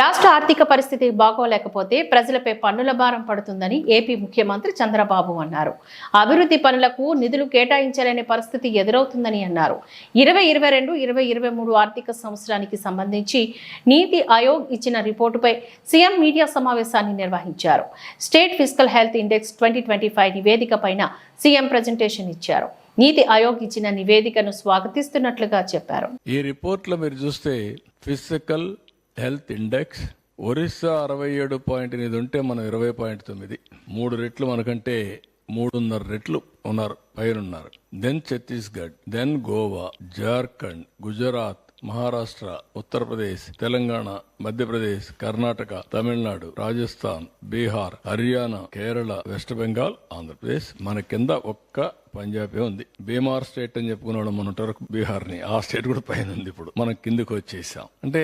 రాష్ట్ర ఆర్థిక పరిస్థితి బాగోలేకపోతే ప్రజలపై పన్నుల భారం పడుతుందని ఏపీ ముఖ్యమంత్రి చంద్రబాబు అన్నారు. అభివృద్ధి పనులకు నిధులు కేటాయించలేని పరిస్థితి ఎదురవుతుందని అన్నారు. ఇరవై ఇరవై రెండు ఇరవై ఇరవై మూడు ఆర్థిక సంవత్సరానికి సంబంధించి నీతి ఆయోగ్ ఇచ్చిన రిపోర్టుపై సీఎం మీడియా సమావేశాన్ని నిర్వహించారు. State physical health index twenty twenty five నివేదిక పైన సీఎం ప్రజెంటేషన్ ఇచ్చారు. నీతి ఆయోగ్ ఇచ్చిన నివేదికను స్వాగతిస్తున్నట్లుగా చెప్పారు. ఈ రిపోర్ట్లో మీరు చూస్తే ఫిజికల్ హెల్త్ ఇండెక్స్. ఒరిస్సా అరవై ఏడు పాయింట్ ఎనిమిది ఉంటే మనం ఇరవై పాయింట్ తొమ్మిది. మూడు రెట్లు మనకంటే మూడున్నర రెట్లు ఉన్నారు పైన ఉన్నారు then Chhattisgarh then Goa Jharkhand Gujarat Maharashtra Uttar Pradesh Telangana Madhya Pradesh Karnataka Tamil Nadu Rajasthan Bihar Haryana Kerala west Bengal Andhra Pradesh. మన కింద ఒక్క పంజాబే ఉంది. బీమార్ స్టేట్ అని చెప్పుకున్నాడు మన ఉంటారు బీహార్ని ఆ స్టేట్ కూడా పైన ఉంది ఇప్పుడు. మనం కిందకి వచ్చేసాం. అంటే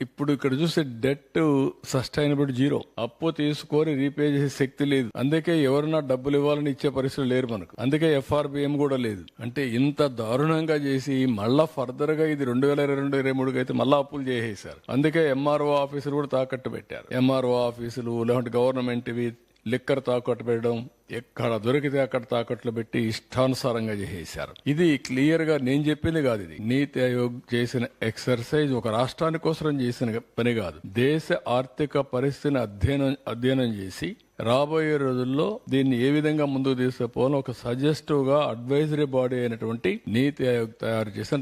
ఇప్పుడు ఇక్కడ చూస్తే డెట్ సస్టైనబుల్ జీరో. అప్పు తీసుకొని రీపే చేసే శక్తి లేదు. అందుకే ఎవరన్నా డబ్బులు ఇవ్వాలని ఇచ్చే పరిస్థితులు లేరు మనకు. అందుకే ఎఫ్ఆర్బిఎం కూడా లేదు. అంటే ఇంత దారుణంగా చేసి మళ్ళా ఫర్దర్గా ఇది రెండు వేల ఇరవై రెండు ఇరవై మూడుకి అయితే మళ్ళా అప్పులు చేసేసారు అందుకే ఎంఆర్ఓ ఆఫీసులు కూడా తాకట్టు పెట్టారు. ఎంఆర్ఓ ఆఫీసులు లేదంటే గవర్నమెంట్ ఇవి లిక్కర్ తాకట్టు పెట్టడం ఎక్కడ దొరికితే అక్కడ తాకట్లు పెట్టి ఇష్టానుసారంగా చేసేశారు. ఇది క్లియర్గా నేను చెప్పింది కాదు ఇది. నీతి ఆయోగ్ చేసిన ఎక్సర్సైజ్ ఒక రాష్ట్రాని కోసం చేసిన పని కాదు. దేశ ఆర్థిక పరిస్థితిని అధ్యయనం అధ్యయనం చేసి రాబోయే రోజుల్లో దీన్ని ఏ విధంగా ముందుకు తీసుకుపోవాలో ఒక సజెస్టివ్గా అడ్వైజరీ బాడీ అయినటువంటి నీతి ఆయోగ్ తయారు చేసిన